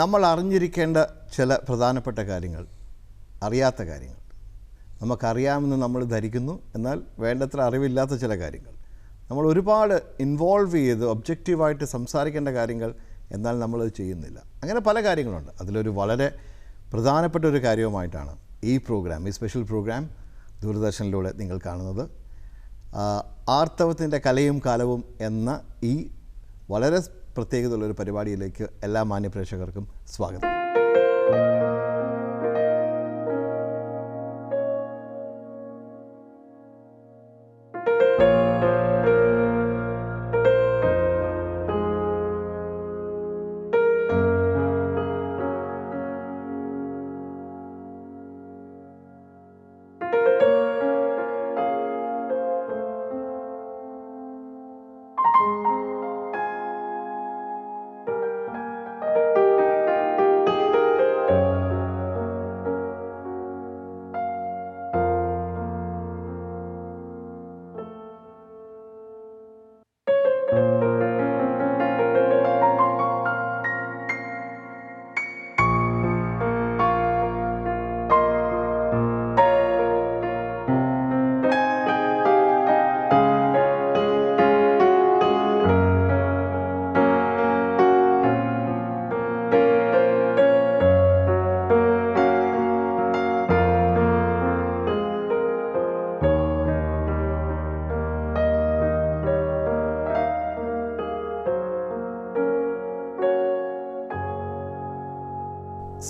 നമ്മൾ അറിഞ്ഞിരിക്കേണ്ട ചില പ്രധാനപ്പെട്ട കാര്യങ്ങൾ അറിയാത്ത കാര്യങ്ങൾ. നമുക്കറിയാമെന്ന് നമ്മൾ ധരിക്കുന്നു എന്നാൽ വേണ്ടത്ര അറിവില്ലാത്ത ചില കാര്യങ്ങൾ. നമ്മൾ ഒരുപാട് ഇൻവോൾവ് ചെയ്ത് ഒബ്ജക്റ്റീവായിട്ട് സംസാരിക്കേണ്ട കാര്യങ്ങൾ എന്നാൽ നമ്മളത് ചെയ്യുന്നില്ല. അങ്ങനെ പല കാര്യങ്ങളുണ്ട്. അതിലൊരു വളരെ പ്രധാനപ്പെട്ട ഒരു കാര്യവുമായിട്ടാണ് ഈ പ്രോഗ്രാം ഈ സ്പെഷ്യൽ പ്രോഗ്രാം ദൂരദർശനിലൂടെ നിങ്ങൾ കാണുന്നത്. ആർത്തവത്തിന്റെ കലയും കാലവും എന്ന ഈ വളരെ പ്രത്യേകതയുള്ളൊരു പരിപാടിയിലേക്ക് എല്ലാ മാന്യപ്രേക്ഷകർക്കും സ്വാഗതം.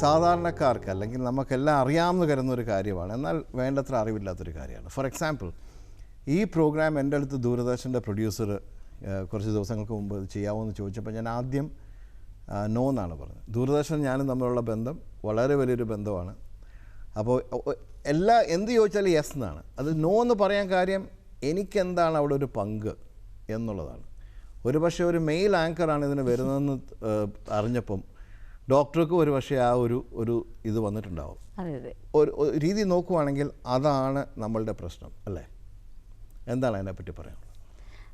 സാധാരണക്കാർക്ക് അല്ലെങ്കിൽ നമുക്കെല്ലാം അറിയാമെന്ന് കരുതുന്ന ഒരു കാര്യമാണ്. എന്നാൽ വേണ്ടത്ര അറിവില്ലാത്തൊരു കാര്യമാണ്. ഫോർ എക്സാമ്പിൾ ഈ പ്രോഗ്രാം എന്റെ അടുത്ത് ദൂരദർശന്റെ പ്രൊഡ്യൂസർ കുറച്ച് ദിവസങ്ങൾക്ക് മുമ്പ് ചെയ്യാമോ എന്ന് ചോദിച്ചപ്പോൾ ഞാൻ ആദ്യം നോ എന്നാണ് പറഞ്ഞത്. ദൂരദർശൻ ഞാനും തമ്മിലുള്ള ബന്ധം വളരെ വലിയൊരു ബന്ധമാണ്. അപ്പോൾ എല്ലാ എന്ത് ചോദിച്ചാലും യെസ് എന്നാണ്. അത് നോ എന്ന് പറയാൻ കാര്യം എനിക്കെന്താണ് അവിടെ ഒരു പങ്ക് എന്നുള്ളതാണ്. ഒരു പക്ഷേ ഒരു മെയിൽ ആങ്കറാണ് ഇതിന് വരുന്നതെന്ന് അറിഞ്ഞപ്പം ഡോക്ടർക്ക് ഒരു പക്ഷേ ആ ഒരു ഒരു ഇത് വന്നിട്ടുണ്ടാവും. ഒരു രീതി നോക്കുവാണെങ്കിൽ അതാണ് നമ്മളുടെ പ്രശ്നം അല്ലേ? എന്താണ് അതിനെപ്പറ്റി പറയാനുള്ളത്?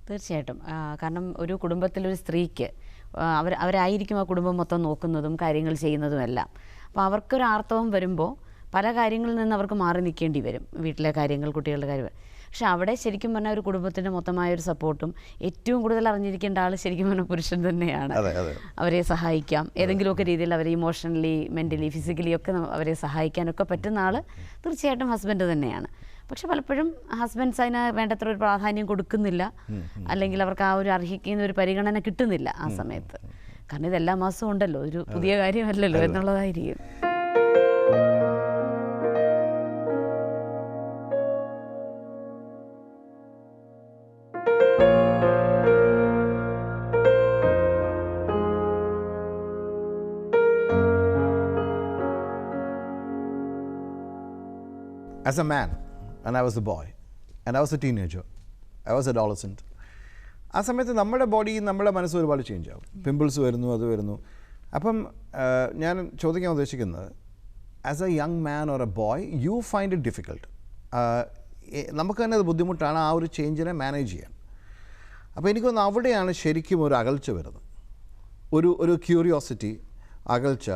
തീർച്ചയായിട്ടും. കാരണം ഒരു കുടുംബത്തിലൊരു സ്ത്രീക്ക് അവർ അവരായിരിക്കും ആ കുടുംബം മൊത്തം നോക്കുന്നതും കാര്യങ്ങൾ ചെയ്യുന്നതും എല്ലാം. അപ്പോൾ അവർക്കൊരു ആർത്തവം വരുമ്പോൾ പല കാര്യങ്ങളിൽ നിന്ന് അവർക്ക് മാറി നിൽക്കേണ്ടി വരും. വീട്ടിലെ കാര്യങ്ങൾ കുട്ടികളുടെ കാര്യം പക്ഷെ അവിടെ ശരിക്കും പറഞ്ഞാൽ ഒരു കുടുംബത്തിന്റെ മൊത്തമായ ഒരു സപ്പോർട്ടും ഏറ്റവും കൂടുതൽ അറിഞ്ഞിരിക്കേണ്ട ആൾ ശരിക്കും പറഞ്ഞാൽ പുരുഷൻ തന്നെയാണ്. അവരെ സഹായിക്കാം. ഏതെങ്കിലുമൊക്കെ രീതിയിൽ അവരെ ഇമോഷണലി മെന്റലി ഫിസിക്കലി ഒക്കെ അവരെ സഹായിക്കാനൊക്കെ പറ്റുന്ന ആൾ തീർച്ചയായിട്ടും ഹസ്ബൻഡ് തന്നെയാണ്. പക്ഷെ പലപ്പോഴും ഹസ്ബൻഡ്സ് അതിന് വേണ്ടത്ര ഒരു പ്രാധാന്യം കൊടുക്കുന്നില്ല. അല്ലെങ്കിൽ അവർക്ക് ആ ഒരു അർഹിക്കുന്ന ഒരു പരിഗണന കിട്ടുന്നില്ല ആ സമയത്ത്. കാരണം ഇത് എല്ലാ മാസവും ഉണ്ടല്ലോ. ഒരു പുതിയ കാര്യമല്ലല്ലോ എന്നുള്ളതായിരിക്കും. As a man, and I was a boy, and I was a teenager, I was adolescent. ആ സമയത്ത് നമ്മുടെ ബോഡി നമ്മുടെ മനസ്സ് ഒരുപാട് ചേഞ്ച് ആവും. പിമ്പിൾസ് വരുന്നു അത് വരുന്നു. അപ്പം ഞാൻ ചോദിക്കാൻ ഉദ്ദേശിക്കുന്നത് as a young man or a boy you find it difficult നമുക്ക് തന്നെ അത് ബുദ്ധിമുട്ടാണ് ആ ഒരു ചേഞ്ചിനെ മാനേജ് ചെയ്യാൻ. അപ്പോൾ എനിക്കൊന്ന് അവിടെയാണ് ശരിക്കും ഒരു അകൽച്ച വരുന്നത്. ഒരു ഒരു ക്യൂരിയോസിറ്റി അകൽച്ച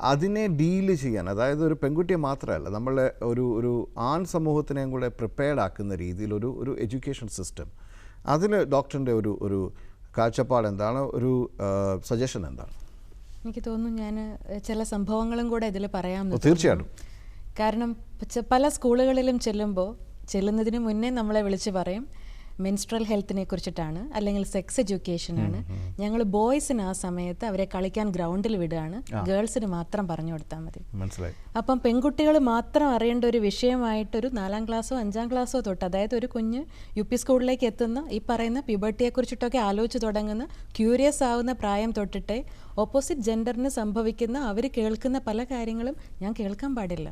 അതിനെ ഡീൽ ചെയ്യാൻ അതായത് ഒരു പെൺകുട്ടിയെ മാത്രമല്ല നമ്മളെ ഒരു ഒരു ആൺ സമൂഹത്തിനെയും കൂടെ പ്രിപ്പയർഡ് ആക്കുന്ന രീതിയിൽ ഒരു ഒരു എഡ്യൂക്കേഷൻ സിസ്റ്റം അതിൽ ഡോക്ടറിന്റെ ഒരു ഒരു കാഴ്ചപ്പാട് എന്താണ്? ഒരു സജഷൻ എന്താണ്? എനിക്ക് തോന്നുന്നു ഞാൻ ചില സംഭവങ്ങളും കൂടെ ഇതിൽ പറയാം തീർച്ചയായിട്ടും. കാരണം പല സ്കൂളുകളിലും ചെല്ലുമ്പോൾ ചെല്ലുന്നതിന് മുന്നേ നമ്മളെ വിളിച്ച് പറയും മെൻസ്ട്രൽ ഹെൽത്തിനെ കുറിച്ചിട്ടാണ് അല്ലെങ്കിൽ സെക്സ് എഡ്യൂക്കേഷനാണ് ഞങ്ങൾ ബോയ്സിന് ആ സമയത്ത് അവരെ കളിക്കാൻ ഗ്രൗണ്ടിൽ വിടുകയാണ്. ഗേൾസിന് മാത്രം പറഞ്ഞു കൊടുത്താൽ മതി. അപ്പം പെൺകുട്ടികൾ മാത്രം അറിയേണ്ട ഒരു വിഷയമായിട്ടൊരു നാലാം ക്ലാസ്സോ അഞ്ചാം ക്ലാസ്സോ തൊട്ട് അതായത് ഒരു കുഞ്ഞ് യു പി സ്കൂളിലേക്ക് എത്തുന്ന ഈ പറയുന്ന പ്യൂബർട്ടിയെ കുറിച്ചിട്ടൊക്കെ ആലോചിച്ച് തുടങ്ങുന്ന ക്യൂരിയസ് ആവുന്ന പ്രായം തൊട്ടിട്ടേ ഓപ്പോസിറ്റ് ജെൻഡറിന് സംഭവിക്കുന്ന അവർ കേൾക്കുന്ന പല കാര്യങ്ങളും ഞാൻ കേൾക്കാൻ പാടില്ല.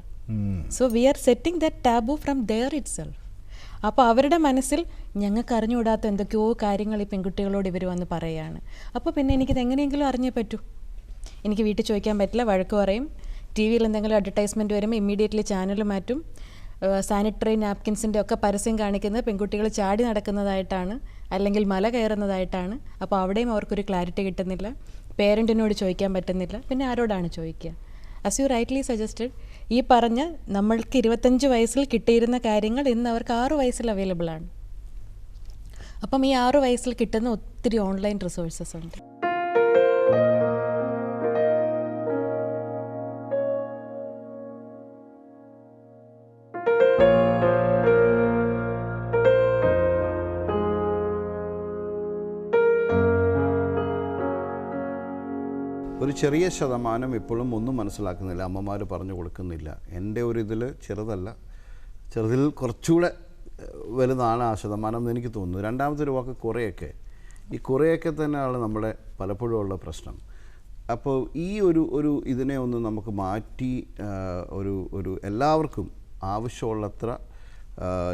So we are setting that taboo from there itself അപ്പോൾ അവരുടെ മനസ്സിൽ ഞങ്ങൾക്ക് അറിഞ്ഞുകൂടാത്ത എന്തൊക്കെയോ കാര്യങ്ങൾ ഈ പെൺകുട്ടികളോട് ഇവർ വന്ന് പറയുകയാണ്. അപ്പോൾ പിന്നെ എനിക്കിത് എങ്ങനെയെങ്കിലും അറിഞ്ഞേ പറ്റൂ. എനിക്ക് വീട്ടിൽ ചോദിക്കാൻ പറ്റില്ല വഴക്ക് പറയും. ടി വിയിൽ എന്തെങ്കിലും അഡ്വർടൈസ്മെന്റ് വരുമ്പോൾ ഇമ്മീഡിയറ്റ്ലി ചാനൽ മാറ്റും. സാനിറ്ററി നാപ്കിൻസിന്റെ ഒക്കെ പരസ്യം കാണിക്കുന്നത് പെൺകുട്ടികൾ ചാടി നടക്കുന്നതായിട്ടാണ് അല്ലെങ്കിൽ മല കയറുന്നതായിട്ടാണ്. അപ്പോൾ അവിടെയും അവർക്കൊരു ക്ലാരിറ്റി കിട്ടുന്നില്ല. പേരന്റിനോട് ചോദിക്കാൻ പറ്റുന്നില്ല. പിന്നെ ആരോടാണ് ചോദിക്കുക? അസ് യു റൈറ്റ്ലി സജസ്റ്റഡ് ഈ പറഞ്ഞ നമ്മൾക്ക് ഇരുപത്തഞ്ച് വയസ്സിൽ കിട്ടിയിരുന്ന കാര്യങ്ങൾ ഇന്ന് അവർക്ക് ആറ് വയസ്സിൽ അവൈലബിൾ ആണ്. അപ്പം ഈ ആറ് വയസ്സിൽ കിട്ടുന്ന ഒത്തിരി ഓൺലൈൻ റിസോഴ്സസ് ഉണ്ട്. ചെറിയ ശതമാനം ഇപ്പോഴും ഒന്നും മനസ്സിലാക്കുന്നില്ല. അമ്മമാർ പറഞ്ഞു കൊടുക്കുന്നില്ല. എന്റെ ഒരു ഇതിൽ ചെറുതല്ല. ചെറുതിൽ കുറച്ചുകൂടെ വലുതാണ് ആ ശതമാനം എന്ന് എനിക്ക് തോന്നുന്നു. രണ്ടാമത്തെ ഒരു വാക്ക് കുറേയൊക്കെ. ഈ കുറേയൊക്കെ തന്നെയാണ് നമ്മുടെ പലപ്പോഴും ഉള്ള പ്രശ്നം. അപ്പോൾ ഈ ഒരു ഒരു ഇതിനെ ഒന്ന് നമുക്ക് മാറ്റി ഒരു ഒരു എല്ലാവർക്കും ആവശ്യമുള്ളത്ര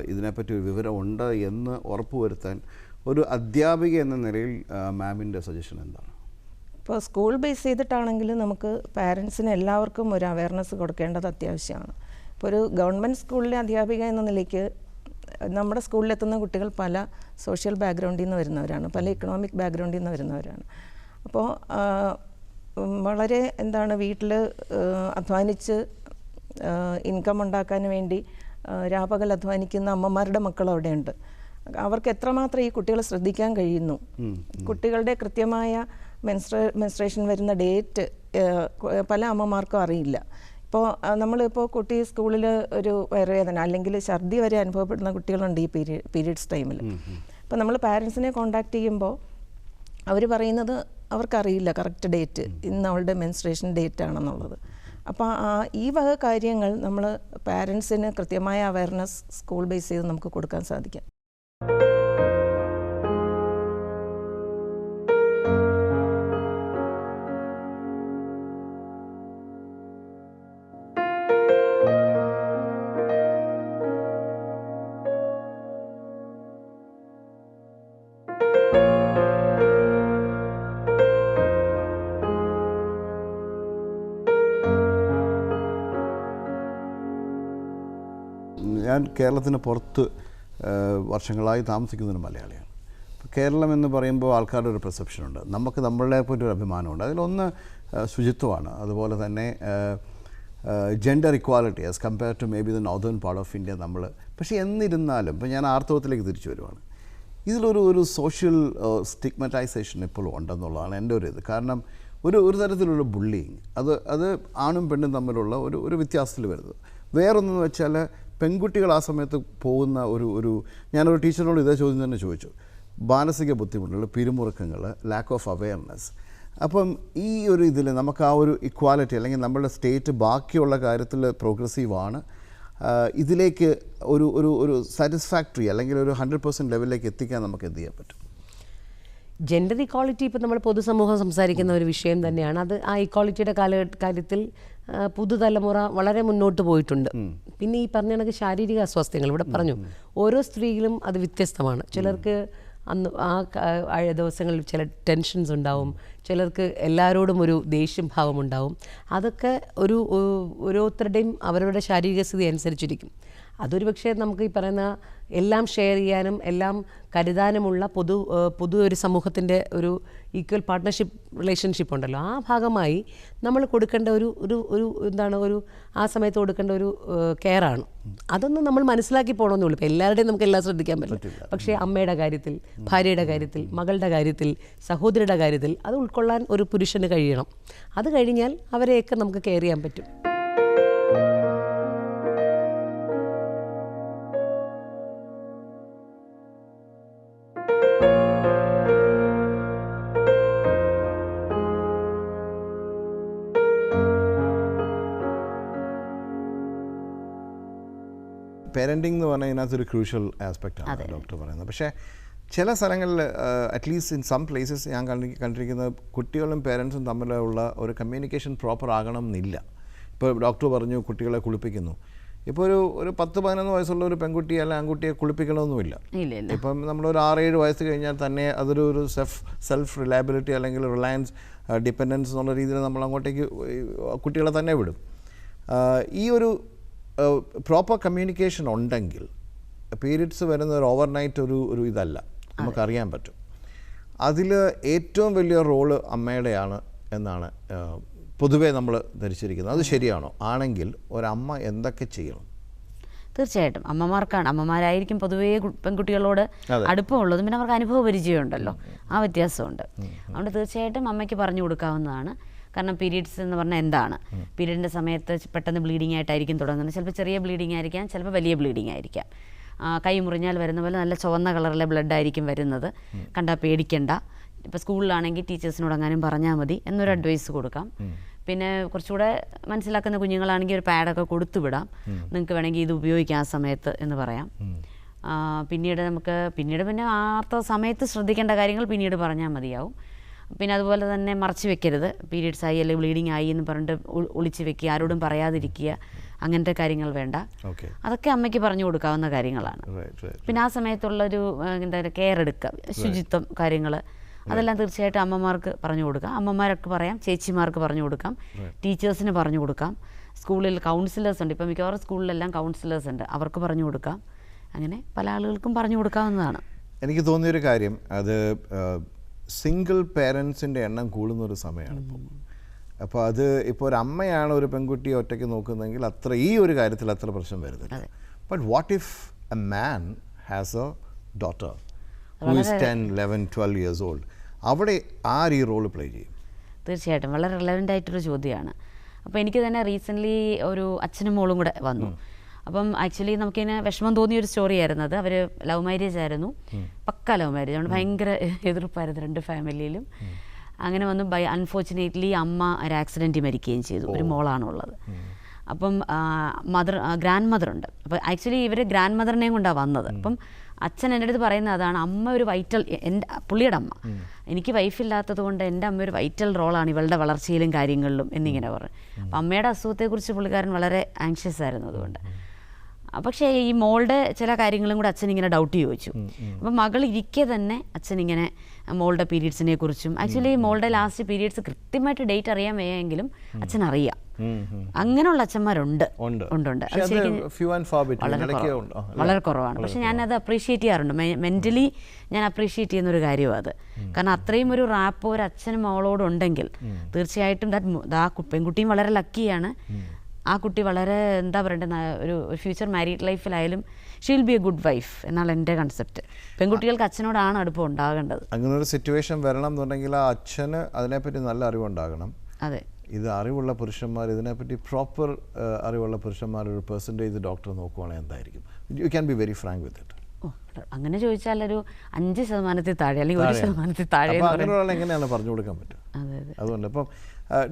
ഇതിനെപ്പറ്റി ഒരു വിവരമുണ്ട് എന്ന് ഉറപ്പുവരുത്താൻ ഒരു അധ്യാപിക എന്ന നിലയിൽ മാമിന്റെ സജഷൻ എന്താണ്? ഇപ്പോൾ സ്കൂൾ ബേസ് ചെയ്തിട്ടാണെങ്കിലും നമുക്ക് പാരൻസിന് എല്ലാവർക്കും ഒരു അവയർനെസ് കൊടുക്കേണ്ടത് അത്യാവശ്യമാണ്. ഇപ്പോൾ ഒരു ഗവൺമെന്റ് സ്കൂളിലെ അധ്യാപിക എന്ന നിലയ്ക്ക് നമ്മുടെ സ്കൂളിലെത്തുന്ന കുട്ടികൾ പല സോഷ്യൽ ബാക്ക്ഗ്രൗണ്ടിൽ നിന്ന് വരുന്നവരാണ് പല ഇക്കണോമിക് ബാക്ക്ഗ്രൗണ്ടിൽ നിന്ന് വരുന്നവരാണ്. അപ്പോൾ വളരെ എന്താണ് വീട്ടിൽ അധ്വാനിച്ച് ഇൻകം ഉണ്ടാക്കാൻ വേണ്ടി രാപകൽ അധ്വാനിക്കുന്ന അമ്മമാരുടെ മക്കൾ അവിടെയുണ്ട്. അവർക്ക് എത്രമാത്രം ഈ കുട്ടികളെ ശ്രദ്ധിക്കാൻ കഴിയുന്നു? കുട്ടികളുടെ കൃത്യമായ മെൻസ്ട്രേ മെൻസ്ട്രേഷൻ വരുന്ന ഡേറ്റ് പല അമ്മമാർക്കും അറിയില്ല. ഇപ്പോൾ നമ്മളിപ്പോൾ കുട്ടി സ്കൂളിൽ ഒരു വയറുവേദന അല്ലെങ്കിൽ ഛർദി വരെ അനുഭവപ്പെടുന്ന കുട്ടികളുണ്ട് ഈ പീരീഡ്സ് ടൈമിൽ അപ്പോൾ നമ്മൾ പാരൻസിനെ കോണ്ടാക്ട് ചെയ്യുമ്പോൾ അവർ പറയുന്നത് അവർക്കറിയില്ല കറക്റ്റ് ഡേറ്റ് ഇന്ന് അവളുടെ മെൻസ്ട്രേഷൻ ഡേറ്റ് ആണെന്നുള്ളത്. അപ്പോൾ ആ ഈ വക കാര്യങ്ങൾ നമ്മൾ പാരൻസിന് കൃത്യമായ അവയർനെസ് സ്കൂൾ ബേസ് ചെയ്ത് നമുക്ക് കൊടുക്കാൻ സാധിക്കും. ഞാൻ കേരളത്തിന് പുറത്ത് വർഷങ്ങളായി താമസിക്കുന്ന ഒരു മലയാളിയാണ്. കേരളം എന്ന് പറയുമ്പോൾ ആൾക്കാരുടെ ഒരു പെർസെപ്ഷനുണ്ട് നമുക്ക് നമ്മളെപ്പറ്റി ഒരു അഭിമാനമുണ്ട്. അതിലൊന്ന് ശുചിത്വമാണ്. അതുപോലെ തന്നെ gender equality as compare to maybe the northern part of India നമ്മൾ പക്ഷേ എന്നിരുന്നാലും ഇപ്പോൾ ഞാൻ ആർത്തവത്തിലേക്ക് തിരിച്ചു വരുവാണ്. ഇതിലൊരു ഒരു സോഷ്യൽ സ്റ്റിഗ്മറ്റൈസേഷൻ ഇപ്പോഴും ഉണ്ടെന്നുള്ളതാണ് എന്റെ ഒരു ഇത്. കാരണം ഒരു ഒരു തരത്തിലുള്ള ബുള്ളിങ് അത് അത് ആണും പെണ്ണും തമ്മിലുള്ള ഒരു ഒരു വ്യത്യാസത്തിൽ വരുന്നത്. വേറൊന്നെന്ന് വെച്ചാൽ പെൺകുട്ടികൾ ആ സമയത്ത് പോകുന്ന ഒരു ഒരു ഞാനൊരു ടീച്ചറിനോട് ഇതേ ചോദ്യം തന്നെ ചോദിച്ചു. മാനസിക ബുദ്ധിമുട്ടുകൾ പിരിമുറുക്കങ്ങൾ ലാക്ക് ഓഫ് അവെയർനെസ് അപ്പം ഈ ഒരു ഇതിൽ നമുക്ക് ആ ഒരു ഇക്വാലിറ്റി അല്ലെങ്കിൽ നമ്മുടെ സ്റ്റേറ്റ് ബാക്കിയുള്ള കാര്യത്തിൽ പ്രോഗ്രസീവാണ് ഇതിലേക്ക് ഒരു ഒരു ഒരു സാറ്റിസ്ഫാക്ടറി അല്ലെങ്കിൽ ഒരു ഹൺഡ്രഡ് പെർസെന്റ് ലെവലിലേക്ക് എത്തിക്കാൻ നമുക്ക് എന്ത് ചെയ്യാൻ പറ്റും? ജെൻഡർ ഇക്വാളിറ്റി ഇപ്പോൾ നമ്മൾ പൊതുസമൂഹം സംസാരിക്കുന്ന ഒരു വിഷയം തന്നെയാണ്. അത് ആ ഇക്വാളിറ്റിയുടെ കാല കാര്യത്തിൽ പുതുതലമുറ വളരെ മുന്നോട്ട് പോയിട്ടുണ്ട്. പിന്നെ ഈ പറഞ്ഞ കണക്ക് ശാരീരിക അസ്വാസ്ഥ്യങ്ങൾ ഇവിടെ പറഞ്ഞു. ഓരോ സ്ത്രീയിലും അത് വ്യത്യസ്തമാണ്. ചിലർക്ക് അന്ന് ആ ദിവസങ്ങളിൽ ചില ടെൻഷൻസ് ഉണ്ടാവും. ചിലർക്ക് എല്ലാവരോടും ഒരു ദേഷ്യം ഭാവം ഉണ്ടാവും. അതൊക്കെ ഒരു ഓരോരുത്തരുടെയും അവരവരുടെ ശാരീരിക സ്ഥിതി അനുസരിച്ചിരിക്കും. അതൊരു പക്ഷേ നമുക്ക് ഈ പറയുന്ന എല്ലാം ഷെയർ ചെയ്യാനും എല്ലാം കരുതാനുമുള്ള പൊതു പൊതു ഒരു സമൂഹത്തിന്റെ ഒരു ഈക്വൽ പാർട്ട്ണർഷിപ്പ് റിലേഷൻഷിപ്പ് ഉണ്ടല്ലോ. ആ ഭാഗമായി നമ്മൾ കൊടുക്കേണ്ട ഒരു ഒരു ഒരു എന്താണ് ഒരു ആ സമയത്ത് കൊടുക്കേണ്ട ഒരു കെയറാണ് അതൊന്നും നമ്മൾ മനസ്സിലാക്കി പോകണമെന്നേ ഉള്ളൂ. ഇപ്പോൾ എല്ലാവരുടെയും നമുക്ക് എല്ലാം ശ്രദ്ധിക്കാൻ പറ്റില്ല. പക്ഷേ അമ്മയുടെ കാര്യത്തിൽ ഭാര്യയുടെ കാര്യത്തിൽ മകളുടെ കാര്യത്തിൽ സഹോദരിയുടെ കാര്യത്തിൽ അത് ഉൾക്കൊള്ളാൻ ഒരു പുരുഷന് കഴിയണം. അത് കഴിഞ്ഞാൽ അവരെയൊക്കെ നമുക്ക് കെയർ ചെയ്യാൻ പറ്റും. പേരന്റിംഗ് എന്ന് പറഞ്ഞാൽ ഇതിനകത്തൊരു ക്രൂഷ്യൽ ആസ്പെക്റ്റ് ആണ് ഡോക്ടർ പറയുന്നത്. പക്ഷേ ചില സ്ഥലങ്ങളിൽ അറ്റ്ലീസ്റ്റ് ഇൻ സം പ്ലേസസ് ഞാൻ കണ്ടി കണ്ടിരിക്കുന്ന കുട്ടികളും പേരൻസും തമ്മിലുള്ള ഒരു കമ്മ്യൂണിക്കേഷൻ പ്രോപ്പർ ആകണം എന്നില്ല ഇപ്പോൾ ഡോക്ടർ പറഞ്ഞു കുട്ടികളെ കുളിപ്പിക്കുന്നു. ഇപ്പോൾ ഒരു ഒരു പത്ത് പതിനൊന്ന് വയസ്സുള്ള ഒരു പെൺകുട്ടി അല്ലെങ്കിൽ ആൺകുട്ടിയെ കുളിപ്പിക്കണമെന്നുമില്ല. ഇപ്പം നമ്മളൊരു ആറേഴ് വയസ്സ് കഴിഞ്ഞാൽ തന്നെ അതൊരു ഒരു സെൽഫ് സെൽഫ് റിലയബിലിറ്റി അല്ലെങ്കിൽ റിലയൻസ് ഡിപ്പെൻഡൻസ് എന്നുള്ള രീതിയിൽ നമ്മൾ അങ്ങോട്ടേക്ക് കുട്ടികളെ തന്നെ വിടും. ഈ ഒരു പ്രോപ്പർ കമ്മ്യൂണിക്കേഷൻ ഉണ്ടെങ്കിൽ പീരിയഡ്സ് വരുന്ന ഒരു ഓവർനൈറ്റ് ഒരു ഒരു ഇതല്ല. നമുക്കറിയാൻ പറ്റും. അതിൽ ഏറ്റവും വലിയ റോൾ അമ്മയുടെയാണ് എന്നാണ് പൊതുവേ നമ്മൾ ധരിച്ചിരിക്കുന്നത്. അത് ശരിയാണോ? ആണെങ്കിൽ ഒരമ്മ എന്തൊക്കെ ചെയ്യണം? തീർച്ചയായിട്ടും. അമ്മമാർക്കാണ്. അമ്മമാരായിരിക്കും പൊതുവേ പെൺകുട്ടികളോട് അടുപ്പമുള്ളതും പിന്നെ അവർക്ക് അനുഭവ പരിചയമുണ്ടല്ലോ ആ വ്യത്യാസമുണ്ട്. അതുകൊണ്ട് തീർച്ചയായിട്ടും അമ്മയ്ക്ക് പറഞ്ഞു കൊടുക്കാവുന്നതാണ്. കാരണം പീരീഡ്സ് എന്ന് പറഞ്ഞാൽ എന്താണ്? പീരീഡിന്റെ സമയത്ത് പെട്ടെന്ന് ബ്ലീഡിംഗ് ആയിട്ടായിരിക്കും തുടങ്ങുന്നത്. ചിലപ്പോൾ ചെറിയ ബ്ലീഡിംഗ് ആയിരിക്കാം ചിലപ്പോൾ വലിയ ബ്ലീഡിംഗ് ആയിരിക്കാം. ആ, കൈ മുറിഞ്ഞാൽ വരുന്ന പോലെ നല്ല ചുവന്ന കളറിലെ ബ്ലഡ് ആയിരിക്കും വരുന്നത്. കണ്ടാൽ പേടിക്കണ്ട. ഇപ്പോൾ സ്കൂളിലാണെങ്കിൽ ടീച്ചേഴ്സിനോട് അങ്ങനെയും പറഞ്ഞാൽ മതി. എന്നൊരു അഡ്വൈസ് കൊടുക്കാം. പിന്നെ കുറച്ചുകൂടെ മനസ്സിലാക്കുന്ന കുഞ്ഞുങ്ങളാണെങ്കിൽ ഒരു പാഡൊക്കെ കൊടുത്തു വിടാം. നിങ്ങൾക്ക് വേണമെങ്കിൽ ഇത് ഉപയോഗിക്കാം ആ സമയത്ത് എന്ന് പറയാം. പിന്നീട് നമുക്ക് പിന്നീട് പിന്നെ ആർത്ത സമയത്ത് ശ്രദ്ധിക്കേണ്ട കാര്യങ്ങൾ പിന്നീട് പറഞ്ഞാൽ മതിയാവും. പിന്നെ അതുപോലെ തന്നെ മറച്ചു വെക്കരുത്. പീരീഡ്സ് ആയി അല്ലെങ്കിൽ ബ്ലീഡിങ് ആയി എന്ന് പറഞ്ഞിട്ട് ഒളിച്ചു വെക്കുക ആരോടും പറയാതിരിക്കുക അങ്ങനത്തെ കാര്യങ്ങൾ വേണ്ട. അതൊക്കെ അമ്മയ്ക്ക് പറഞ്ഞു കൊടുക്കാവുന്ന കാര്യങ്ങളാണ്. പിന്നെ ആ സമയത്തുള്ളൊരു എന്താ പറയുക കെയർ എടുക്കുക ശുചിത്വം കാര്യങ്ങൾ അതെല്ലാം തീർച്ചയായിട്ടും അമ്മമാർക്ക് പറഞ്ഞു കൊടുക്കാം. അമ്മമാരൊക്കെ പറയാം ചേച്ചിമാർക്ക് പറഞ്ഞു കൊടുക്കാം ടീച്ചേഴ്സിന് പറഞ്ഞു കൊടുക്കാം. സ്കൂളിൽ കൗൺസിലേഴ്സ് ഉണ്ട്. ഇപ്പം മിക്കവാറും സ്കൂളിലെല്ലാം കൗൺസിലേഴ്സ് ഉണ്ട്. അവർക്ക് പറഞ്ഞു കൊടുക്കാം. അങ്ങനെ പല ആളുകൾക്കും പറഞ്ഞു കൊടുക്കാവുന്നതാണ്. എനിക്ക് തോന്നിയൊരു കാര്യം. അത് സിംഗിൾ പേരൻസിന്റെ എണ്ണം കൂടുന്ന ഒരു സമയമാണ് ഇപ്പോൾ അപ്പോൾ അത് ഇപ്പോൾ ഒരു അമ്മയാണ് ഒരു പെൺകുട്ടിയെ ഒറ്റയ്ക്ക് നോക്കുന്നതെങ്കിൽ അത്ര ഈ ഒരു കാര്യത്തിൽ അത്ര പ്രശ്നം വരുന്നില്ല. But what if a man has a daughter who is ten eleven twelve years old അവിടെ ആര് ഈ റോൾ പ്ലേ ചെയ്യും? തീർച്ചയായിട്ടും. വളരെ റിലവന്റ് ആയിട്ടൊരു ചോദ്യമാണ്. അപ്പോൾ എനിക്ക് തന്നെ റീസെന്റ്ലി ഒരു അച്ഛനും മോളും കൂടെ വന്നു. അപ്പം ആക്ച്വലി നമുക്കിങ്ങനെ വിഷമം തോന്നിയ ഒരു സ്റ്റോറി ആയിരുന്നു അത്. അവർ ലവ് മാരേജ് ആയിരുന്നു. പക്ക ലവ് മാരേജ് അതുകൊണ്ട് ഭയങ്കര എതിർപ്പായിരുന്നു രണ്ട് ഫാമിലിയിലും അങ്ങനെ വന്നു ബൈ അൺഫോർച്ചുനേറ്റ്ലി അമ്മ ഒരു ആക്സിഡന്റ് മരിക്കുകയും ചെയ്തു. ഒരു മോളാണുള്ളത്. അപ്പം മദർ ഗ്രാൻഡ് മദർ ഉണ്ട്. അപ്പോൾ ആക്ച്വലി ഇവർ ഗ്രാൻഡ് മദറിനെയും കൊണ്ടാണ് വന്നത് അപ്പം അച്ഛൻ എന്റെ അടുത്ത് പറയുന്നത് അതാണ് അമ്മ ഒരു വൈറ്റൽ എന്റെ പുള്ളിയുടെ അമ്മ. എനിക്ക് വൈഫില്ലാത്തത് കൊണ്ട് എന്റെ അമ്മ ഒരു വൈറ്റൽ റോളാണ് ഇവളുടെ വളർച്ചയിലും കാര്യങ്ങളിലും എന്നിങ്ങനെ പറഞ്ഞു. അപ്പം അമ്മയുടെ അസുഖത്തെക്കുറിച്ച് പുള്ളിക്കാരൻ വളരെ ആങ്ഷ്യസ് ആയിരുന്നു അതുകൊണ്ട്. പക്ഷേ ഈ മോളുടെ ചില കാര്യങ്ങളും കൂടെ അച്ഛൻ ഇങ്ങനെ ഡൗട്ട് ചോദിച്ചു അപ്പം മകൾ ഇരിക്കെ തന്നെ അച്ഛൻ ഇങ്ങനെ മോളുടെ പീരീഡ്സിനെ കുറിച്ചും ആക്ച്വലി മോളുടെ ലാസ്റ്റ് പീരീഡ്സ് കൃത്യമായിട്ട് ഡേറ്റ് അറിയാൻ വയ്യെങ്കിലും അച്ഛൻ അറിയാം അങ്ങനെയുള്ള അച്ഛന്മാരുണ്ട്. ഉണ്ടുണ്ട്. വളരെ കുറവാണ്. പക്ഷെ ഞാൻ അത് അപ്രീഷിയേറ്റ് ചെയ്യാറുണ്ട്. മെന്റലി ഞാൻ അപ്രീഷിയേറ്റ് ചെയ്യുന്ന ഒരു കാര്യമാണ് അത്. കാരണം അത്രയും ഒരു റാപ്പ് ഒരു അച്ഛനും മോളോടുണ്ടെങ്കിൽ തീർച്ചയായിട്ടും ദാറ്റ് ആ പെൺകുട്ടിയും വളരെ ലക്കിയാണ് ആ കുട്ടി വളരെ എന്താ പറയണ്ടത് ഒരു future married ലൈഫിലായാലും she'll be a good wife എന്നാണ് എന്റെ കൺസെപ്റ്റ് പെൺകുട്ടികൾക്ക് അച്ഛനോടാണ് അടുപ്പം ഉണ്ടാകേണ്ടത്. അങ്ങനെ ഒരു സിറ്റുവേഷൻ വരണം എന്നുണ്ടെങ്കിൽ ആ അച്ഛന് അതിനെപ്പറ്റി നല്ല അറിവുണ്ടാകണം. അതെ. ഇത് അറിവുള്ള പുരുഷന്മാർ ഇതിനെപ്പറ്റി പ്രോപ്പർ അറിവുള്ള പുരുഷന്മാർ ഒരു പെർസെന്റേജ് ഡോക്ടർ നോക്കുവാണെങ്കിൽ എന്തായിരിക്കും? You can be very frank with it അങ്ങനെ ചോദിച്ചാൽ ഒരു അഞ്ച് ശതമാനത്തിൽ താഴെ അല്ലെങ്കിൽ ഒരു ശതമാനത്തിൽ താഴെ എങ്ങനെയാണ് പറഞ്ഞു കൊടുക്കാൻ പറ്റും അതെ അതെ. അതുകൊണ്ട് ഇപ്പം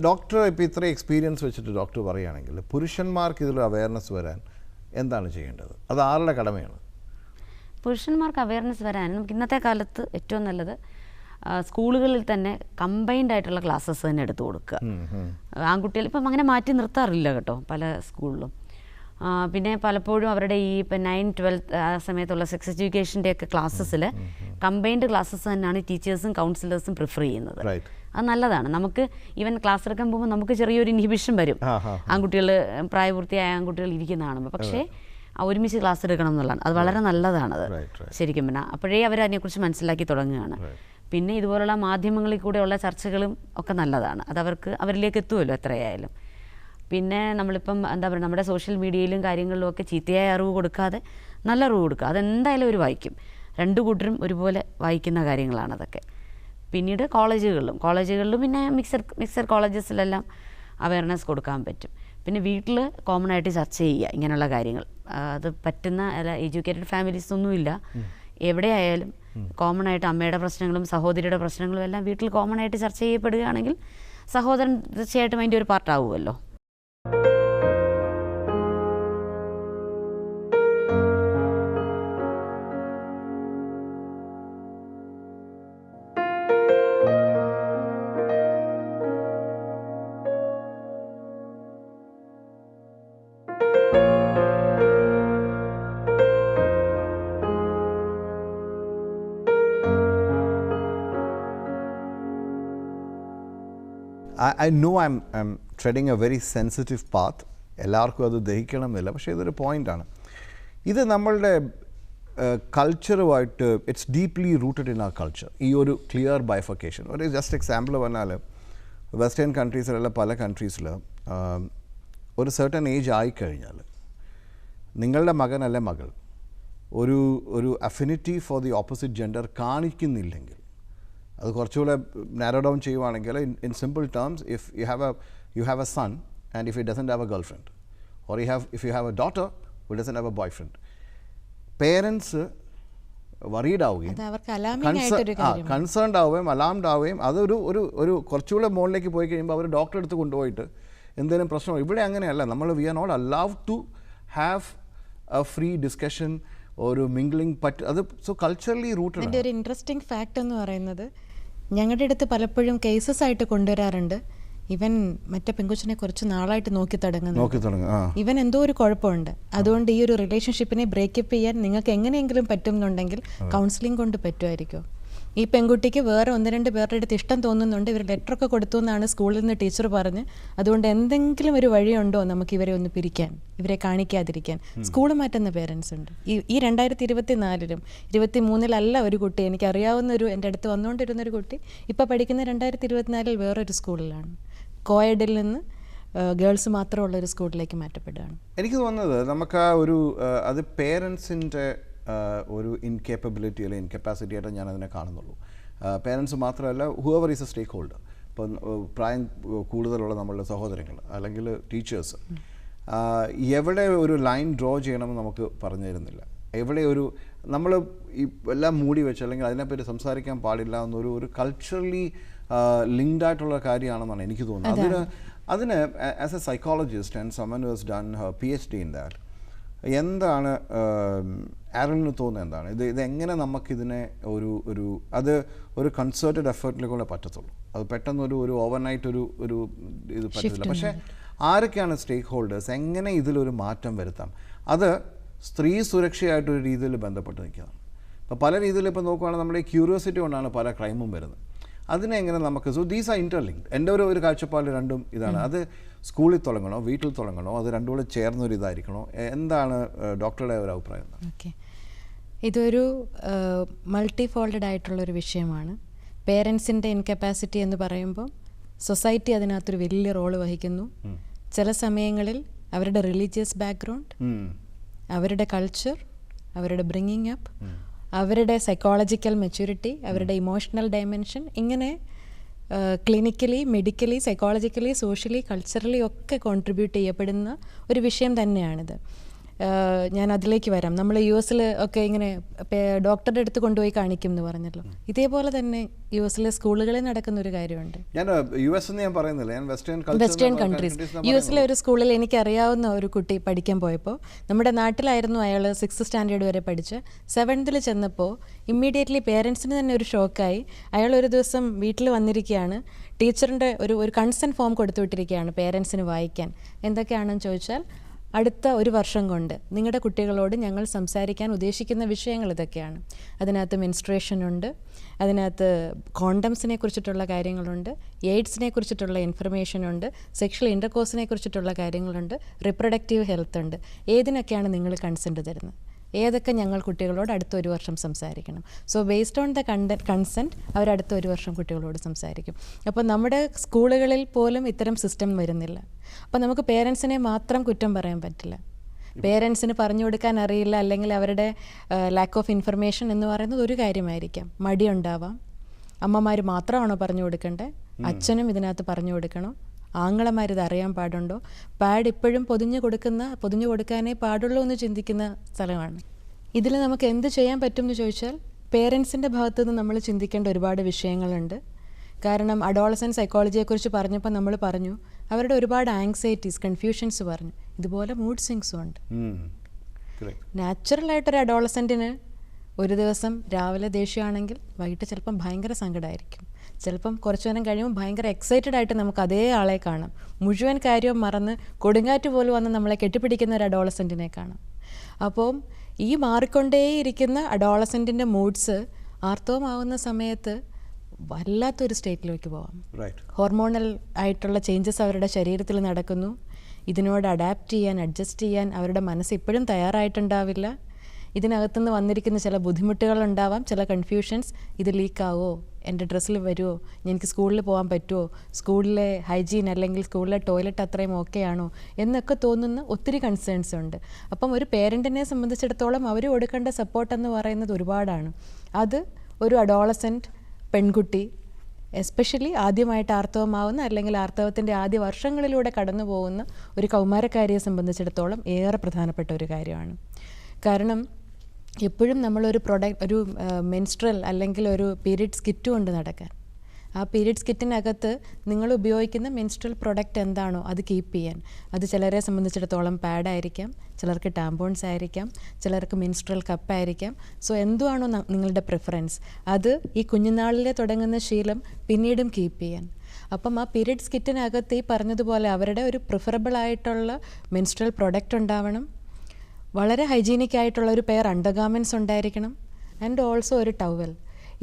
ഡോക്ടർ ഇപ്പോൾ ഇത്ര എക്സ്പീരിയൻസ് വെച്ചിട്ട് ഡോക്ടർ പറയുകയാണെങ്കിൽ പുരുഷന്മാർക്ക് ഇതിലൊരു അവയർനെസ് വരാൻ എന്താണ് ചെയ്യേണ്ടത്? അത് ആരുടെ കടമയാണ്? പുരുഷന്മാർക്ക് അവയർനെസ് വരാൻ നമുക്ക് ഇന്നത്തെ കാലത്ത് ഏറ്റവും നല്ലത് സ്കൂളുകളിൽ തന്നെ കമ്പൈൻഡ് ആയിട്ടുള്ള ക്ലാസ്സസ് തന്നെ എടുത്തു കൊടുക്കുക. ആൺകുട്ടികൾ ഇപ്പം അങ്ങനെ മാറ്റി നിർത്താറില്ല കേട്ടോ പല സ്കൂളിലും. പിന്നെ പലപ്പോഴും അവരുടെ ഈ ഇപ്പം നയൻ ട്വൽത്ത് ആ സമയത്തുള്ള സെക്സ് എഡ്യൂക്കേഷന്റെ ഒക്കെ ക്ലാസ്സസിൽ കമ്പൈൻഡ് ക്ലാസ്സസ് തന്നെയാണ് ടീച്ചേഴ്സും കൗൺസിലേഴ്സും പ്രിഫർ ചെയ്യുന്നത്. അത് നല്ലതാണ്. നമുക്ക് ഈവൻ ക്ലാസ് എടുക്കാൻ പോകുമ്പോൾ നമുക്ക് ചെറിയൊരു ഇൻഹിബിഷൻ വരും. ആൺകുട്ടികൾ പ്രായപൂർത്തിയായ ആൺകുട്ടികൾ ഇരിക്കുന്ന കാണുമ്പോൾ പക്ഷേ ഒരുമിച്ച് ക്ലാസ് എടുക്കണം എന്നുള്ളതാണ്. അത് വളരെ നല്ലതാണത്. ശരിക്കും പിന്നെ അപ്പോഴേ അവർ അതിനെക്കുറിച്ച് മനസ്സിലാക്കി തുടങ്ങുകയാണ്. പിന്നെ ഇതുപോലുള്ള മാധ്യമങ്ങളിൽ കൂടെയുള്ള ചർച്ചകളും ഒക്കെ നല്ലതാണ്. അത് അവർക്ക് അവരിലേക്ക് എത്തുമല്ലോ എത്രയായാലും. പിന്നെ നമ്മളിപ്പം എന്താ പറയുക നമ്മുടെ സോഷ്യൽ മീഡിയയിലും കാര്യങ്ങളിലും ഒക്കെ ചീത്തയായ അറിവ് കൊടുക്കാതെ നല്ല അറിവ് കൊടുക്കുക. അതെന്തായാലും അവർ വായിക്കും. രണ്ട് കൂട്ടരും ഒരുപോലെ വായിക്കുന്ന കാര്യങ്ങളാണ് അതൊക്കെ. പിന്നീട് കോളേജുകളിലും കോളേജുകളിലും പിന്നെ മിക്സർ മിക്സർ കോളേജസിലെല്ലാം അവയർനെസ് കൊടുക്കാൻ പറ്റും. പിന്നെ വീട്ടിൽ കോമൺ ആയിട്ട് ചർച്ച ചെയ്യുക ഇങ്ങനെയുള്ള കാര്യങ്ങൾ. അത് പറ്റുന്ന അല്ല എഡ്യൂക്കേറ്റഡ് ഫാമിലീസ് ഒന്നുമില്ല എവിടെയായാലും കോമൺ ആയിട്ട് അമ്മയുടെ പ്രശ്നങ്ങളും സഹോദരിയുടെ പ്രശ്നങ്ങളും എല്ലാം വീട്ടിൽ കോമൺ ആയിട്ട് ചർച്ച ചെയ്യപ്പെടുകയാണെങ്കിൽ സഹോദരൻ തീർച്ചയായിട്ടും അതിന്റെ ഒരു പാർട്ടാവുമല്ലോ I know I am I am treading a very sensitive path എല്ലാവർക്കും അത് ദഹിക്കണം എന്നില്ല പക്ഷേ ഇതൊരു പോയിന്റാണ് ഇത് നമ്മളുടെ കൾച്ചറുമായിട്ട് ഇറ്റ്സ് ഡീപ്ലി റൂട്ടഡ് ഇൻ ആ കൾച്ചർ ഈ ഒരു ക്ലിയർ ബൈഫക്കേഷൻ ഒരു ജസ്റ്റ് എക്സാമ്പിൾ പറഞ്ഞാൽ വെസ്റ്റേൺ കൺട്രീസിലുള്ള പല കൺട്രീസിൽ ഒരു സെർട്ടൺ ഏജ് ആയിക്കഴിഞ്ഞാൽ നിങ്ങളുടെ മകനല്ല മകൾ? ഒരു ഒരു affinity for the opposite gender കാണിക്കുന്നില്ലെങ്കിൽ അത് കുറച്ചുകൂടെ നാരോ ഡൗൺ ചെയ്യുവാണെങ്കിൽ in simple terms if you have a you have a son and if you doesn't have a girlfriend or you have if you have a daughter who doesn't have a boyfriend parents worried ആവുകയും concerned ആവുകയും alarmed ആവുകയും അതൊരു ഒരു ഒരു കുറച്ചുകൂടെ മുകളിലേക്ക് പോയി കഴിയുമ്പോൾ അവർ ഡോക്ടറെ അടുത്ത് കൊണ്ടുപോയിട്ട് എന്തെങ്കിലും പ്രശ്നം ഇവിടെ അങ്ങനെയല്ല. നമ്മൾ we are not allowed to have a free discussion ഒരു മിംഗ്ലിംഗ് പറ്റ് അത് സോ കൾച്ചറലി റൂട്ടഡ് അതിന്റെ ഒരു ഇൻട്രസ്റ്റിംഗ് ഫാക്ട് എന്ന് പറയുന്നത് ഞങ്ങളുടെ അടുത്ത് പലപ്പോഴും കേസസ് ആയിട്ട് കൊണ്ടുവരാറുണ്ട്. ഇവൻ മറ്റേ പെങ്കുച്ചനെ കുറച്ച് നാളായിട്ട് നോക്കി തുടങ്ങുന്നു ഇവൻ എന്തോ ഒരു കുഴപ്പമുണ്ട്. അതുകൊണ്ട് ഈ ഒരു റിലേഷൻഷിപ്പിനെ ബ്രേക്കപ്പ് ചെയ്യാൻ നിങ്ങൾക്ക് എങ്ങനെയെങ്കിലും പറ്റുന്നുണ്ടെങ്കിൽ കൗൺസിലിംഗ് കൊണ്ട് പറ്റുമായിരിക്കും. ഈ പെൺകുട്ടിക്ക് വേറെ ഒന്ന് രണ്ട് പേരുടെ അടുത്ത് ഇഷ്ടം തോന്നുന്നുണ്ട്. ഇവർ ലെറ്ററൊക്കെ കൊടുത്തു എന്നാണ് സ്കൂളിൽ നിന്ന് ടീച്ചർ പറഞ്ഞ്. അതുകൊണ്ട് എന്തെങ്കിലും ഒരു വഴിയുണ്ടോ നമുക്ക് ഇവരെ ഒന്ന് പിരിക്കാൻ ഇവരെ കാണിക്കാതിരിക്കാൻ? സ്കൂൾ മാറ്റുന്ന പേരൻസ് ഉണ്ട്. ഈ ഈ രണ്ടായിരത്തി ഇരുപത്തി നാലിലും ഇരുപത്തി മൂന്നിലല്ല ഒരു കുട്ടി എനിക്ക് അറിയാവുന്ന ഒരു എന്റെ അടുത്ത് വന്നുകൊണ്ടിരുന്ന ഒരു കുട്ടി ഇപ്പോൾ പഠിക്കുന്ന രണ്ടായിരത്തി ഇരുപത്തിനാലിൽ വേറൊരു സ്കൂളിലാണ്. കോയഡിൽ നിന്ന് ഗേൾസ് മാത്രമുള്ള ഒരു സ്കൂളിലേക്ക് മാറ്റപ്പെടുകയാണ്. എനിക്ക് തോന്നുന്നത് നമുക്ക് ആ ഒരു അത് പേരൻസിന്റെ ഒരു ഇൻകേപ്പബിലിറ്റി അല്ലെങ്കിൽ ഇൻകപ്പാസിറ്റി ആയിട്ട് ഞാൻ അതിനെ കാണുന്നുള്ളൂ പേരൻസ് മാത്രമല്ല ഹുവർ ഈസ് എ സ്റ്റേക്ക് ഹോൾഡർ ഇപ്പം പ്രായം കൂടുതലുള്ള നമ്മളുടെ സഹോദരങ്ങൾ അല്ലെങ്കിൽ ടീച്ചേഴ്സ് എവിടെ ഒരു ലൈൻ ഡ്രോ ചെയ്യണമെന്ന് നമുക്ക് പറഞ്ഞു തരുന്നില്ല. എവിടെ ഒരു നമ്മൾ ഈ എല്ലാം മൂടി വെച്ച് അല്ലെങ്കിൽ അതിനെപ്പറ്റി സംസാരിക്കാൻ പാടില്ല എന്നൊരു ഒരു കൾച്ചറലി ലിങ്ക്ഡ് ആയിട്ടുള്ള കാര്യമാണെന്നാണ് എനിക്ക് തോന്നുന്നത്. അതിന് അതിന് as a psychologist and someone was done P H D in that എന്താണ് ആരലിന് തോന്നുന്നത് എന്താണ്? ഇത് ഇതെങ്ങനെ നമുക്കിതിനെ ഒരു ഒരു അത് ഒരു കൺസേർട്ടഡ് എഫേർട്ടിലേക്കൂടെ പറ്റത്തുള്ളൂ. അത് പെട്ടെന്ന് ഒരു ഒരു ഓവർനൈറ്റ് ഒരു ഒരു ഇത് പറ്റത്തില്ല. പക്ഷേ ആരൊക്കെയാണ് സ്റ്റേക്ക് ഹോൾഡേഴ്സ് എങ്ങനെ ഇതിലൊരു മാറ്റം വരുത്താം? അത് സ്ത്രീ സുരക്ഷയായിട്ടൊരു രീതിയിൽ ബന്ധപ്പെട്ട് നിൽക്കുന്നതാണ്. അപ്പോൾ പല രീതിയിൽ ഇപ്പോൾ നോക്കുകയാണെങ്കിൽ നമ്മുടെ ക്യൂരിയോസിറ്റി കൊണ്ടാണ് പല ക്രൈമും വരുന്നത്. അതിനെ എങ്ങനെ നമുക്ക് സോ ദീസ് ആർ ഇന്റർലിങ്ക്ഡ് എന്റെ ഒരു ഒരു കാഴ്ചപ്പാട് രണ്ടും ഇതാണ്. അത് സ്കൂളിൽ തുടങ്ങണോ വീട്ടിൽ തുടങ്ങണോ അത് രണ്ടും കൂടെ ചേർന്നൊരു ഇതായിരിക്കണോ എന്താണ് ഡോക്ടറുടെ ഒരു അഭിപ്രായം? ഓക്കെ. ഇതൊരു മൾട്ടി ഫോൾഡഡ് ആയിട്ടുള്ളൊരു വിഷയമാണ്. പേരൻസിന്റെ ഇൻകപ്പാസിറ്റി എന്ന് പറയുമ്പോൾ സൊസൈറ്റി അതിനകത്തൊരു വലിയ റോൾ വഹിക്കുന്നു. ചില സമയങ്ങളിൽ അവരുടെ റിലീജിയസ് ബാക്ക്ഗ്രൗണ്ട് അവരുടെ കൾച്ചർ അവരുടെ ബ്രിങ്ങിങ് അപ്പ് അവരുടെ സൈക്കോളജിക്കൽ മെച്യൂരിറ്റി അവരുടെ ഇമോഷണൽ ഡയമെൻഷൻ ഇങ്ങനെ clinically medically psychologically socially culturally ഒക്കെ കോൺട്രിബ്യൂട്ട് ചെയ്യപ്പെടുന്ന ഒരു വിഷയം തന്നെയാണിത്. ഞാൻ അതിലേക്ക് വരാം. നമ്മൾ യു എസിൽ ഒക്കെ ഇങ്ങനെ ഡോക്ടറുടെ അടുത്ത് കൊണ്ടുപോയി കാണിക്കും എന്ന് പറഞ്ഞല്ലോ. ഇതേപോലെ തന്നെ യു എസിലെ സ്കൂളുകളിൽ നടക്കുന്ന ഒരു കാര്യമുണ്ട്. ഞാൻ യു എസ് ഞാൻ പറയുന്നില്ല. ഞാൻ വെസ്റ്റേൺ വെസ്റ്റേൺ കൺട്രീസ് യു എസിലെ ഒരു സ്കൂളിൽ എനിക്ക് അറിയാവുന്ന ഒരു കുട്ടി പഠിക്കാൻ പോയപ്പോൾ നമ്മുടെ നാട്ടിലായിരുന്നു അയാൾ സിക്സ് സ്റ്റാൻഡേർഡ് വരെ പഠിച്ച്. സെവൻത്തിൽ ചെന്നപ്പോൾ ഇമ്മീഡിയറ്റ്ലി പേരൻസിന് തന്നെ ഒരു ഷോക്കായി. അയാൾ ഒരു ദിവസം വീട്ടിൽ വന്നിരിക്കുകയാണ്. ടീച്ചറിന്റെ ഒരു ഒരു കൺസെന്റ് ഫോം കൊടുത്തു വിട്ടിരിക്കുകയാണ് പേരൻസിന് വായിക്കാൻ. എന്തൊക്കെയാണെന്ന് ചോദിച്ചാൽ അടുത്ത ഒരു വർഷം കൊണ്ട് നിങ്ങളുടെ കുട്ടികളോട് ഞങ്ങൾ സംസാരിക്കാൻ ഉദ്ദേശിക്കുന്ന വിഷയങ്ങൾ ഇതൊക്കെയാണ്. അതിനകത്ത് മെൻസ്ട്രേഷൻ ഉണ്ട്. അതിനകത്ത് കോണ്ടംസിനെ കുറിച്ചിട്ടുള്ള കാര്യങ്ങളുണ്ട്. എയ്ഡ്സിനെ കുറിച്ചിട്ടുള്ള ഇൻഫർമേഷൻ ഉണ്ട്. സെക്ഷൽ ഇന്റർകോഴ്സിനെ കുറിച്ചിട്ടുള്ള കാര്യങ്ങളുണ്ട്. റിപ്രൊഡക്റ്റീവ് ഹെൽത്ത് ഉണ്ട്. ഏതിനൊക്കെയാണ് നിങ്ങൾ കൺസെന്റ് തരുന്നത്? ഏതൊക്കെ ഞങ്ങൾ കുട്ടികളോട് അടുത്ത ഒരു വർഷം സംസാരിക്കണം. സോ ബേസ്ഡ് ഓൺ ദ കണ്ട കൺസെന്റ് അവർ അടുത്ത ഒരു വർഷം കുട്ടികളോട് സംസാരിക്കും. അപ്പോൾ നമ്മുടെ സ്കൂളുകളിൽ പോലും ഇത്തരം സിസ്റ്റം വരുന്നില്ല. അപ്പോൾ നമുക്ക് പേരൻസിനെ മാത്രം കുറ്റം പറയാൻ പറ്റില്ല. പേരൻസിന് പറഞ്ഞു കൊടുക്കാൻ അറിയില്ല അല്ലെങ്കിൽ അവരുടെ ലാക്ക് ഓഫ് ഇൻഫർമേഷൻ എന്ന് പറയുന്നത് ഒരു കാര്യമായിരിക്കാം. മടിയുണ്ടാവാം അമ്മമാർ മാത്രമാണോ പറഞ്ഞു കൊടുക്കേണ്ടത് അച്ഛനും ഇതിനകത്ത് പറഞ്ഞു കൊടുക്കണം. ആങ്ങളമാർ ഇത് അറിയാൻ പാടുണ്ടോ? പാഡ് ഇപ്പോഴും പൊതിഞ്ഞു കൊടുക്കുന്ന പൊതിഞ്ഞു കൊടുക്കാനേ പാടുള്ളൂ എന്ന് ചിന്തിക്കുന്ന സ്ഥലമാണ്. ഇതിൽ നമുക്ക് എന്ത് ചെയ്യാൻ പറ്റും എന്ന് ചോദിച്ചാൽ പേരൻസിന്റെ ഭാഗത്തു നിന്ന് നമ്മൾ ചിന്തിക്കേണ്ട ഒരുപാട് വിഷയങ്ങളുണ്ട്. കാരണം അഡോളസൻ സൈക്കോളജിയെക്കുറിച്ച് പറഞ്ഞപ്പോൾ നമ്മൾ പറഞ്ഞു അവരുടെ ഒരുപാട് ആങ്സൈറ്റീസ് കൺഫ്യൂഷൻസ് പറഞ്ഞു. ഇതുപോലെ മൂഡ് സിങ്സും ഉണ്ട്. നാച്ചുറലായിട്ടൊരു അഡോളസന്റിന് ഒരു ദിവസം രാവിലെ ദേഷ്യമാണെങ്കിൽ വൈകിട്ട് ചിലപ്പം ഭയങ്കര സങ്കടമായിരിക്കും ചിലപ്പം കുറച്ചു നേരം കഴിയുമ്പോൾ ഭയങ്കര എക്സൈറ്റഡ് ആയിട്ട് നമുക്ക് അതേ ആളെ കാണാം. മുഴുവൻ കാര്യവും മറന്ന് കൊടുങ്കാറ്റ് പോലും വന്ന് നമ്മളെ കെട്ടിപ്പിടിക്കുന്ന ഒരു അഡോളസെന്റിനെ കാണാം. അപ്പം ഈ മാറിക്കൊണ്ടേയിരിക്കുന്ന അഡോളസെന്റിന്റെ മൂഡ്സ് ആർത്തവമാവുന്ന സമയത്ത് വല്ലാത്തൊരു സ്റ്റേറ്റിലേക്ക് പോവാം. Right. ഹോർമോണൽ ആയിട്ടുള്ള ചേഞ്ചസ് അവരുടെ ശരീരത്തിൽ നടക്കുന്നു. ഇതിനോട് അഡാപ്റ്റ് ചെയ്യാൻ അഡ്ജസ്റ്റ് ചെയ്യാൻ അവരുടെ മനസ്സ് ഇപ്പോഴും തയ്യാറായിട്ടുണ്ടാവില്ല. ഇതിനകത്തുനിന്ന് വന്നിരിക്കുന്ന ചില ബുദ്ധിമുട്ടുകൾ ഉണ്ടാവാം ചില കൺഫ്യൂഷൻസ് ഇത് ലീക്കാവോ എന്റെ ഡ്രസ്സിൽ വരുമോ എനിക്ക് സ്കൂളിൽ പോകാൻ പറ്റുമോ സ്കൂളിലെ ഹൈജീൻ അല്ലെങ്കിൽ സ്കൂളിലെ ടോയ്ലറ്റ് അത്രയും ഓക്കെ ആണോ? എന്നൊക്കെ തോന്നുന്ന ഒത്തിരി കൺസേൺസ് ഉണ്ട്. അപ്പം ഒരു പേരന്റിനെ സംബന്ധിച്ചിടത്തോളം അവർ കൊടുക്കേണ്ട സപ്പോർട്ട് എന്ന് പറയുന്നത് ഒരുപാടാണ്. അത് ഒരു അഡോളസന്റ് പെൺകുട്ടി എസ്പെഷ്യലി ആദ്യമായിട്ട് ആർത്തവമാവുന്ന അല്ലെങ്കിൽ ആർത്തവത്തിന്റെ ആദ്യ വർഷങ്ങളിലൂടെ കടന്നു പോകുന്ന ഒരു കൗമാരക്കാരിയെ സംബന്ധിച്ചിടത്തോളം ഏറെ പ്രധാനപ്പെട്ട ഒരു കാര്യമാണ്. കാരണം എപ്പോഴും നമ്മളൊരു പ്രൊഡക്റ്റ് ഒരു മെൻസ്ട്രൽ അല്ലെങ്കിൽ ഒരു പീരീഡ്സ് കിറ്റ് കൊണ്ട് നടക്കാൻ. ആ പീരീഡ്സ് കിറ്റിനകത്ത് നിങ്ങൾ ഉപയോഗിക്കുന്ന മെൻസ്ട്രൽ പ്രൊഡക്റ്റ് എന്താണോ അത് കീപ്പ് ചെയ്യാൻ. അത് ചിലരെ സംബന്ധിച്ചിടത്തോളം പാഡായിരിക്കാം ചിലർക്ക് ടാമ്പോൺസ് ആയിരിക്കാം ചിലർക്ക് മെൻസ്ട്രൽ കപ്പായിരിക്കാം സോ എന്തുവാണോ നിങ്ങളുടെ പ്രിഫറൻസ് അത് ഈ കുഞ്ഞുനാളിലെ തുടങ്ങുന്ന ശീലം പിന്നീടും കീപ്പ് ചെയ്യാൻ. അപ്പം ആ പീരീഡ്സ് കിറ്റിനകത്ത് ഈ പറഞ്ഞതുപോലെ അവരുടെ ഒരു പ്രിഫറബിൾ ആയിട്ടുള്ള മെൻസ്ട്രൽ പ്രൊഡക്റ്റ് ഉണ്ടാവണം. വളരെ ഹൈജീനിക് ആയിട്ടുള്ള ഒരു പെയർ അണ്ടർഗാർമെന്റ്സ് ഉണ്ടായിരിക്കണം. ആൻഡ് ഓൾസോ ഒരു ടവൽ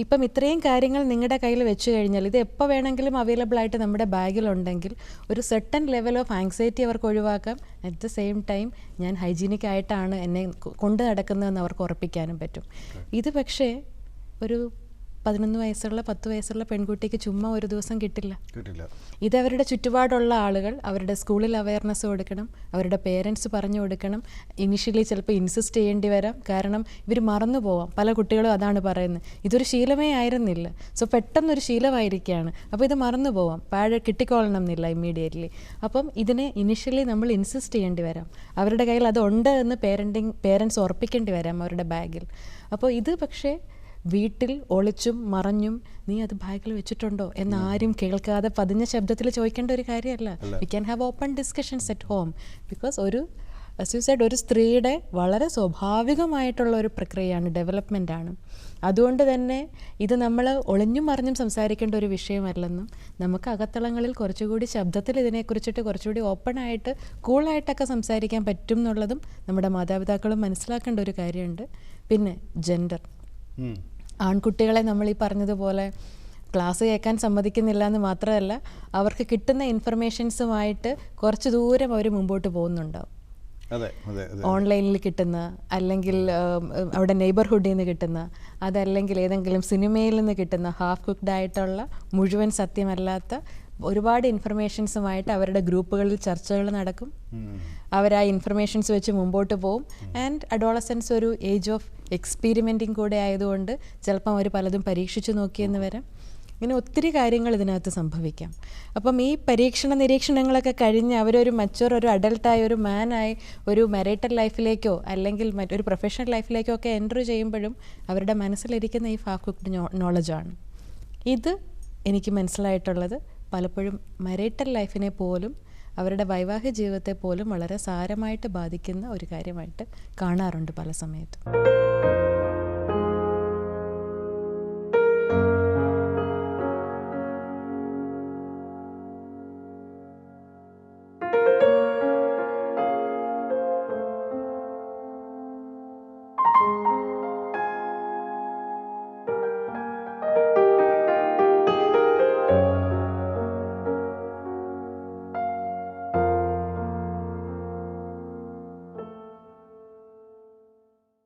ഇപ്പം ഇത്രയും കാര്യങ്ങൾ നിങ്ങളുടെ കയ്യിൽ വെച്ച് കഴിഞ്ഞാൽ ഇത് എപ്പോൾ വേണമെങ്കിലും അവൈലബിൾ ആയിട്ട് നമ്മുടെ ബാഗിലുണ്ടെങ്കിൽ ഒരു സെർട്ടൻ ലെവൽ ഓഫ് ആങ്സൈറ്റി അവർക്ക് ഒഴിവാക്കാം. അറ്റ് ദ സെയിം ടൈം ഞാൻ ഹൈജീനിക് ആയിട്ടാണ് എന്നെ കൊണ്ട് നടക്കുന്നതെന്ന് അവർക്ക് ഉറപ്പിക്കാനും പറ്റും. ഇത് പക്ഷേ ഒരു പതിനൊന്ന് വയസ്സുള്ള പത്ത് വയസ്സുള്ള പെൺകുട്ടിക്ക് ചുമ്മാ ഒരു ദിവസം കിട്ടില്ല. കിട്ടില്ല. ഇത് അവരുടെ ചുറ്റുപാടുള്ള ആളുകൾ അവരുടെ സ്കൂളിൽ അവയർനെസ് കൊടുക്കണം അവരുടെ പേരൻസ് പറഞ്ഞു കൊടുക്കണം. ഇനിഷ്യലി ചിലപ്പോൾ ഇൻസിസ്റ്റ് ചെയ്യേണ്ടി വരാം. കാരണം ഇവർ മറന്നു പോവാം. പല കുട്ടികളും അതാണ് പറയുന്നത്. ഇതൊരു ശീലമേ ആയിരുന്നില്ല. സോ പെട്ടെന്നൊരു ശീലമായിരിക്കുകയാണ് അപ്പോൾ ഇത് മറന്നു പോവാം. പാഴ് കിട്ടിക്കൊള്ളണം എന്നില്ല ഇമ്മീഡിയറ്റ്ലി അപ്പം ഇതിനെ ഇനിഷ്യലി നമ്മൾ ഇൻസിസ്റ്റ് ചെയ്യേണ്ടി വരാം. അവരുടെ കയ്യിൽ അത് ഉണ്ട് എന്ന് പേരന്റിങ് പേരൻസ് ഉറപ്പിക്കേണ്ടി വരാം അവരുടെ ബാഗിൽ അപ്പോൾ ഇത് പക്ഷേ വീട്ടിൽ ഒളിച്ചും മറഞ്ഞും നീ അത് ബാഗിൽ വെച്ചിട്ടുണ്ടോ എന്ന് ആരും കേൾക്കാതെ പതിഞ്ഞ ശബ്ദത്തിൽ ചോദിക്കേണ്ട ഒരു കാര്യമല്ല. We can have open discussions at home because ഒരു സൂസൈഡ് ഒരു സ്ത്രീയുടെ വളരെ സ്വാഭാവികമായിട്ടുള്ള ഒരു പ്രക്രിയയാണ് ഡെവലപ്മെന്റ് ആണ്. അതുകൊണ്ട് തന്നെ ഇത് നമ്മൾ ഒളിഞ്ഞും മറിഞ്ഞും സംസാരിക്കേണ്ട ഒരു വിഷയമല്ലെന്നും നമുക്ക് അകത്തളങ്ങളിൽ കുറച്ചുകൂടി ശബ്ദത്തിൽ ഇതിനെക്കുറിച്ചിട്ട് കുറച്ചുകൂടി ഓപ്പൺ ഓപ്പണായിട്ട് കൂളായിട്ടൊക്കെ സംസാരിക്കാൻ പറ്റും എന്നുള്ളതും നമ്മുടെ മാതാപിതാക്കളും മനസ്സിലാക്കേണ്ട ഒരു കാര്യമുണ്ട്. പിന്നെ ജെൻഡർ. ആൺകുട്ടികളെ നമ്മൾ ഈ പറഞ്ഞതുപോലെ ക്ലാസ് കേൾക്കാൻ സമ്മതിക്കുന്നില്ല എന്ന് മാത്രമല്ല അവർക്ക് കിട്ടുന്ന ഇൻഫർമേഷൻസുമായിട്ട് കുറച്ച് ദൂരം അവർ മുമ്പോട്ട് പോകുന്നുണ്ടാവും ഓൺലൈനിൽ കിട്ടുന്ന അല്ലെങ്കിൽ അവിടെ നെയ്ബർഹുഡിൽ നിന്ന് കിട്ടുന്ന അതല്ലെങ്കിൽ ഏതെങ്കിലും സിനിമയിൽ നിന്ന് കിട്ടുന്ന ഹാഫ് കുക്ക്ഡ് ആയിട്ടുള്ള മുഴുവൻ സത്യമല്ലാത്ത ഒരുപാട് ഇൻഫർമേഷൻസുമായിട്ട് അവരുടെ ഗ്രൂപ്പുകളിൽ ചർച്ചകൾ നടക്കും. അവർ ആ ഇൻഫർമേഷൻസ് വെച്ച് മുമ്പോട്ട് പോവും. ആൻഡ് അഡോളസൻസ് ഒരു ഏജ് ഓഫ് എക്സ്പീരിമെന്റിങ് കൂടെ ആയതുകൊണ്ട് ചിലപ്പം അവർ പലതും പരീക്ഷിച്ചു നോക്കിയെന്ന് വരാം. ഇങ്ങനെ ഒത്തിരി കാര്യങ്ങൾ ഇതിനകത്ത് സംഭവിക്കാം. അപ്പം ഈ പരീക്ഷണ നിരീക്ഷണങ്ങളൊക്കെ കഴിഞ്ഞ് അവരൊരു മച്ചോർ ഒരു അഡൽട്ടായി ഒരു മാനായി ഒരു മെറേറ്റൽ ലൈഫിലേക്കോ അല്ലെങ്കിൽ മറ്റൊരു പ്രൊഫഷണൽ ലൈഫിലേക്കോ ഒക്കെ എന്റർ ചെയ്യുമ്പോഴും അവരുടെ മനസ്സിലിരിക്കുന്ന ഈ ഹാഫ് കുക്ക്ഡ് നോളജാണ് ഇത് എനിക്ക് മനസ്സിലായിട്ടുള്ളത്. പലപ്പോഴും മരേറ്റൽ ലൈഫിനെ പോലും അവരുടെ വൈവാഹിക ജീവിതത്തെ പോലും വളരെ സാരമായിട്ട് ബാധിക്കുന്ന ഒരു കാര്യമായിട്ട് കാണാറുണ്ട് പല സമയത്തും.